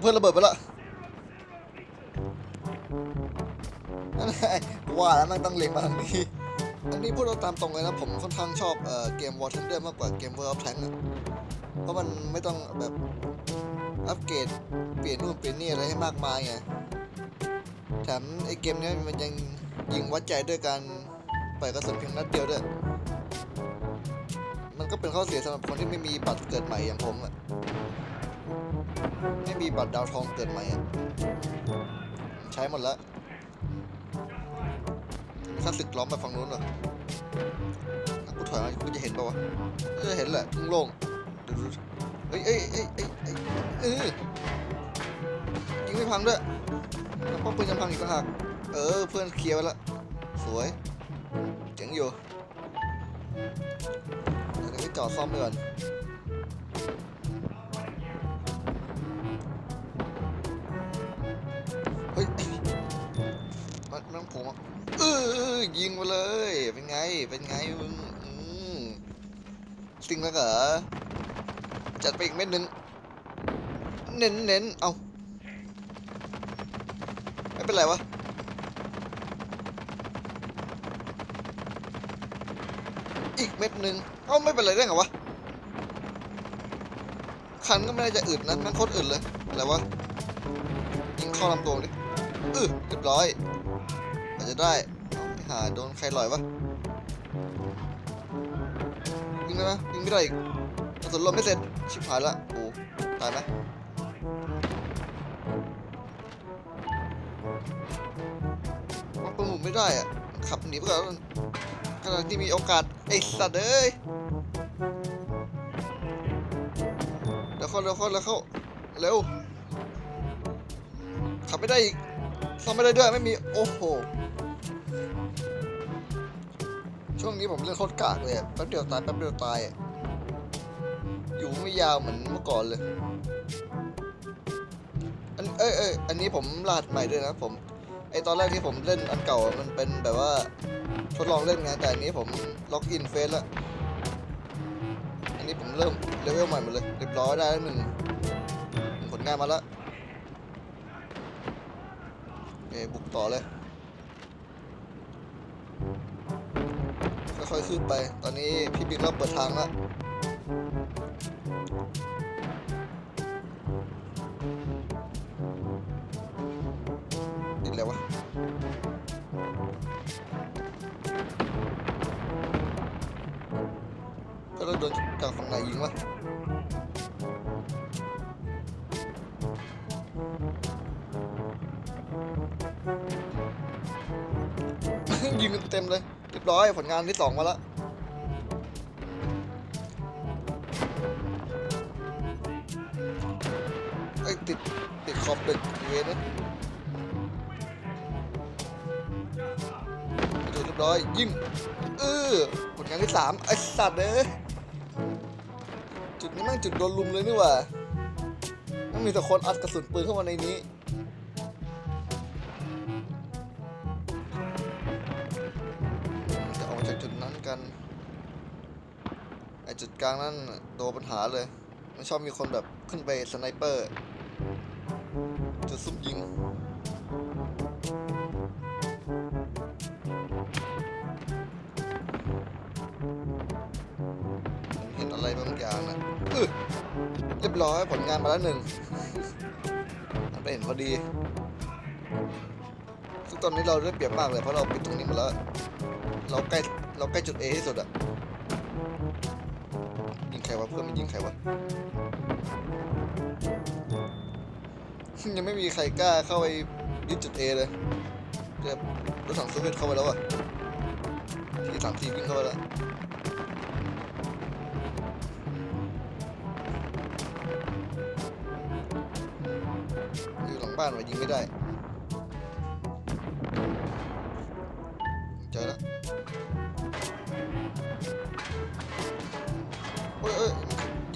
เพื่อนระเบิดไปละนั่นไงว่าแล้วมันต้องเล็งมาทางนี้ อันนี้พูดเราตามตรงเลยนะ ผมค่อนข้างชอบเออเกม War Thunder มากกว่าเกม World of Tanks อะเพราะมันไม่ต้องแบบอัปเกรดเปลี่ยนนู่นเปลี่ยนนี่อะไรให้มากมายไงแถมไอเกมนี้มันยังยิงวัดใจด้วยการปล่อยกระสุนเพียงนัดเดียวด้วย มันก็เป็นข้อเสียสำหรับคนที่ไม่มีบัตรเกิดใหม่อย่างผมอะ ไม่มีบัตรดาวทองเกิดใหม่ะ ใช้หมดแล้วข้าศึกล้อมไปฝั่งนู้นเหรอกูถอยมากูจะเห็นปะวะน่าจะเห็นแหละโล่งดูดูเอ้ยเอ้ยเอ้ยเอ้ยเอ้ยเออยิงไม่พังด้วยแล้วป้อมปืนยังพังอีกต่างหากเออเพื่อนเคลียร์ไว้ละสวยเจ๋งอยู่เดี๋ยวไปจอดซ่อมไปก่อน มันมันผมอะเออยิงมาเลย เป็นไง เป็นไงมึงอืมซิงแล้วเหรอจัดไปอีกเม็ดหนึ่งเน้นเน้นๆเอาไม่เป็นไรวะอีกเม็ดหนึ่งเอ้าไม่เป็นไรได้ไงวะคันก็ไม่น่าจะอึดนะมันโคตรอึดเลยอะไรวะยิงเข้าลำตัวดิอือเรียบร้อยอา จะได้หาโดนใครลอยวะยิงไหมยิงไม่ได้อีกกระสุนลมไม่เสร็จชิบหายละโอ้ตายไหมว่าปืนหมุไม่ได้อะขับหนีไปก่อนแล้วกันขณะที่มีโอกาสไอ้สัตว์เอ้ยเดี๋ยวเข้าเดี๋ยวเข้าเดี๋ยวเข้าเร็วขับไม่ได้อีกซ่อมไม่ได้ด้วยไม่มีโอ้โห ช่วงนี้ผมเล่นโคตรกากเลยแป๊บเดียวตายแป๊บเดียวตายอยู่ไม่ยาวเหมือนเมื่อก่อนเลยอันเอ้ยเอ้ยอันนี้ผมรหัสใหม่ด้วยนะผมไอตอนแรกที่ผมเล่นอันเก่ามันเป็นแบบว่าทดลองเล่นไงแต่อันนี้ผมล็อกอินเฟซแล้วอันนี้ผมเริ่มเลเวลใหม่หมดเลยเรียบร้อยได้แล้วหนึ่งผลงานมาแล้วโอเคบุกต่อเลย ค่อยๆขึ้นไป ตอนนี้พี่บิ๊กเราเปิดทางแล้วติดอะไรวะก็เราโดนจากฝั่งไหนยิงวะยิงกันเต็มเลยเรียบร้อยผลงานที่สองมาแล้วไอ้ติด ติดขอบตึกเวนนะดูเรียบร้อย ยิงเออผลงานที่สามไอ้สัตว์เอ้ยจุดนี้แม่งจุดโดนลุมเลยนี่หว่าต้องมีแต่คนอัดกระสุนปืนเข้ามาในนี้ จุดกลางนั้นตัวปัญหาเลย มันชอบมีคนแบบขึ้นไปสไนเปอร์จะซุ่มยิง เห็นอะไรบางอย่างนะอึเรียบร้อยผลงานมาแล้วหนึ่งมันไปเห็นพอดีซึ่งตอนนี้เราได้เปรียบมากเลยเพราะเราปิดตรงนี้มาแล้ว เราใกล้เราใกล้จุด A ที่สุดอะ ครวะเพื่อนมันยิงใครวะยังไม่มีใครกล้าเข้าไปยึดจุด A เลยเดี๋ยวรถถังโซเวียตเข้าไปแล้วอะที่สามทีวิ่งเข้าไปแล้วอยู่หลังบ้านมายิงไม่ได้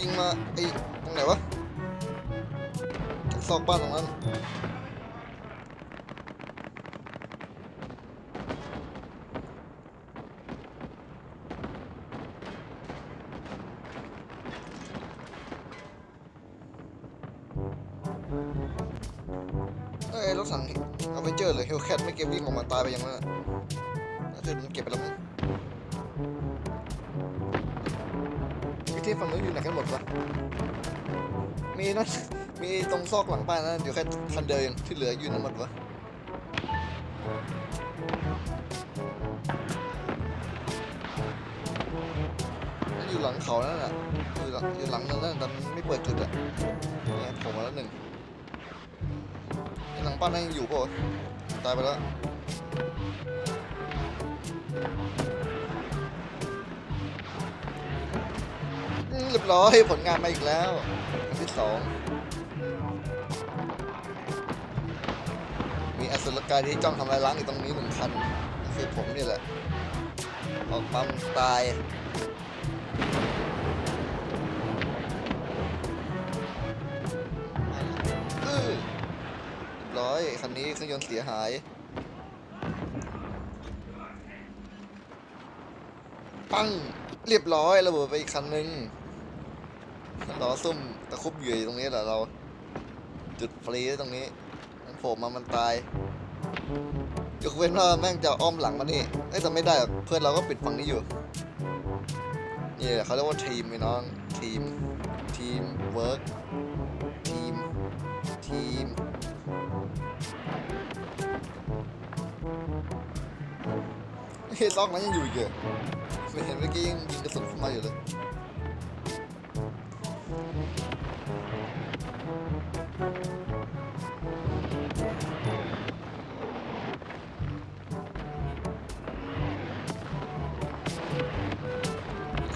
ยิงมาไอ้ตรงไหนวะซอกบ้านตรงนั้นรถถังอเวนเจอร์หรือเฮลแคทไม่เก็บวิ่งออกมาตายไปย่างนั้นอะน่าจะมันเก็บไปแล้วมั้ง ฝั่งนู้นอยู่ไหนกันหมดวะมีนั่นมีตรงซอกหลังบ้านนั่นอยู่แค่คันเดียวเองที่เหลืออยู่นั่นหมดวะนั่นอยู่หลังเขานั่นน่ะอยู่หลังอยู่หลังนั่นนั่นแต่ไม่เปิดจุดอะเนี่ยผมมาแล้วหนึ่งหลังบ้านนั่นยังอยู่ป่ะตายไปแล้ว เรียบร้อยผลงานมาอีกแล้วอันที่สองมีอสุรกายที่จ้องทำลายล้างอยู่ตรงนี้หนึ่งคันคือผมนี่แหละ ออกปั๊มตายเรียบร้อยคันนี้เครื่องยนต์เสียหายปังเรียบร้อยระเบิดไปอีกคันหนึ่ง ล้อซุ่มตะคุบเหยื่อยู่ตรงนี้แหละเรา จุดฟรีตรงนี้มันโผล่มามันตายยกเว้นว่าแม่งจะอ้อมหลังมานี่เอ้ยแต่ไม่ได้เพื่อนเราก็ปิดฝั่งนี้อยู่นี่แหละเขาเรียกว่าทีมไอ้น้องทีมทีมเวิร์กทีมทีมเฮ้ยล็อกนั้นยังอยู่อีกเหรอไม่เห็นเมื่อกี้ยังยิงกระสุนเข้ามาอยู่เลย ใ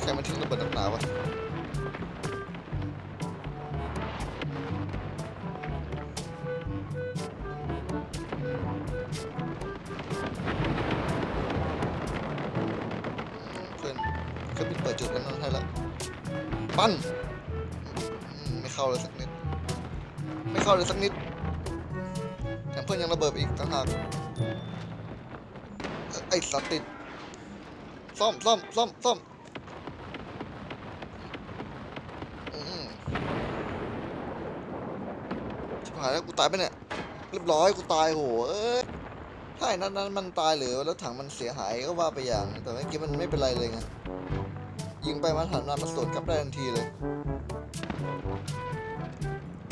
ครมันทิ้งระเบิดนักหนาวะเพื่อนเครื่องบินเปิดจุดกันนั่นให้ล้วปั้น ไม่เข้าเลยสักนิด ไม่เข้าเลยสักนิดแถมเพื่อนยังระเบิดอีกต่างหากไอ้สัตว์ติดซ่อมซ่อมซ่อมซ่อมชิบหายแล้วกูตายไปเนี่ยเรียบร้อยกูตายโหเอ้ยถ้าไอ้นั้นนั้นมันตายหรือแล้วถังมันเสียหายก็ว่าไปอย่าง แต่เมื่อกี้มันไม่เป็นไรเลยไงยิงไปมันหันมามันสวนกลับได้ทันทีเลย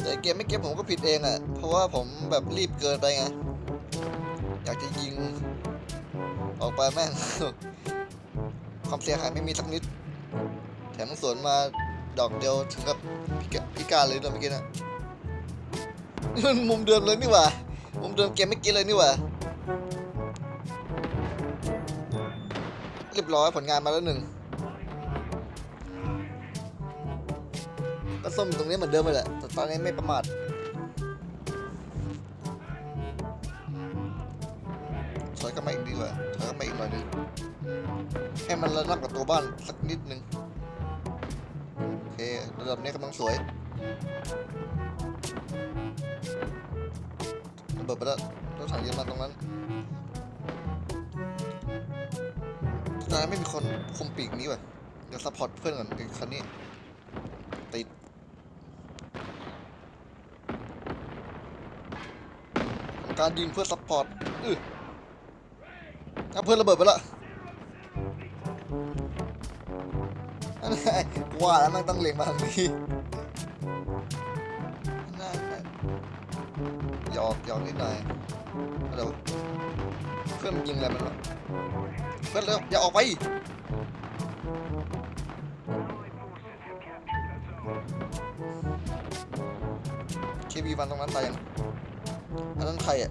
แต่เกมไม่เก็บผมก็ผิดเองอะเพราะว่าผมแบบรีบเกินไปไง อยากจะยิง ออกไปแม่ง ความเสียหายไม่มีสักนิด แถมสวนมาดอกเดียวถึงกับพิการเลยตอนเมื่อกี้นะนี่มันมุมเดิมเลยนี่หว่า มุมเดิมเกมเมื่อกี้เลยนี่หว่า เรียบร้อยผลงานมาแล้วหนึ่ง ก็ส้มตรงนี้เหมือนเดิมเลยแหละแต่ตอนนี้ไม่ประมาทถอยกลับมาอีกดีกว่าถอยกลับมาอีกหน่อยหนึงให้มันระดับกับตัวบ้านสักนิดนึงโอเคระดับนี้กำลังสวยระเบิดไปแล้วรถถังเยอรมันตรงนั้นตอนนั้ไม่มีคนคุมปีกนี้ว่ะเดี๋ยวซัพพอร์ตเพื่อนก่อนไอ้คันนี้ ติด ทำ การยิงเพื่อซัพพอร์ตอือเอาเพื่อนระเบิดไปละกูว่าแล้วมันต้องเล็งมาทางนี้หยอกหยอกนิดหน่อยเดี๋ยวเพื่อนมันยิงอะไรมันวะเพื่อนเร็วอย่าออกไปเคบีวันตรงนั้นตายยัง อันนั้นใครอะ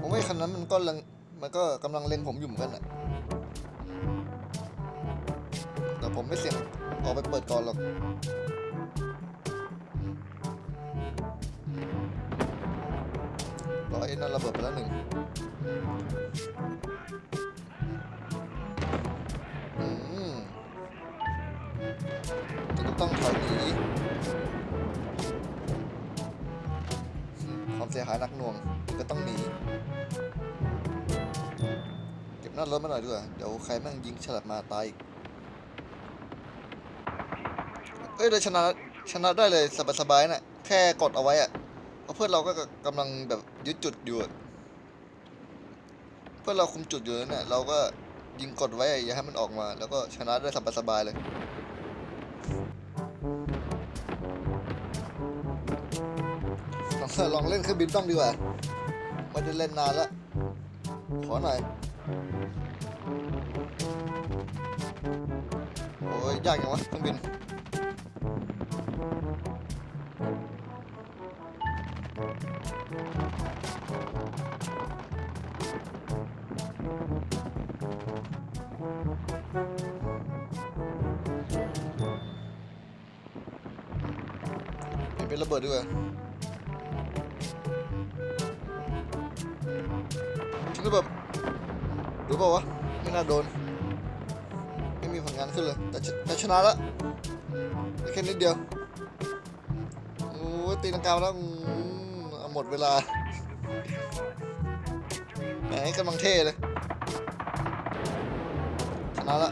ผมว่าคันนั้นมันก็ล็งมันก็กำลังเล็งผมอยู่เหมือนกันอะแต่ผมไม่เสี่ยงออกไปเปิดก่อนหรอกร้อยนั่นระเบิดไปแล้วหนึ่งจะต้องถอยหนี ความเสียหายหนักหน่วงก็ต้องหนี เก็บหน้ารถมาหน่อยด้วยเดี๋ยวใครแม่งยิงฉลับมาตายอีกเอ้ยเราชนะชนะได้เลยสบายๆน่ะแค่กดเอาไว้อะเพราะเพื่อนเราก็กำลังแบบยึดจุดอยู่เพื่อนเราคุมจุดอยู่นั่นน่ะเราก็ยิงกดไว้อย่าให้มันออกมา แล้วก็ชนะได้สบายๆเลย ลองลองเล่นเครื่องบินต้องดีกว่าไม่ได้เล่นนานแล้วขอหน่อยโอ้ยยากจังวะเครื่องบินเป็นระเบิดดีกว่า หรือเปล่าวะ ไม่น่าโดน ไม่มีผลงานขึ้นเลย แต่ชแต่ชนะแล้วแค่นิดเดียวโอ้ตีลังกาแล้วอืมเอาหมดเวลาแหมกำลังเท่เลยชนะละ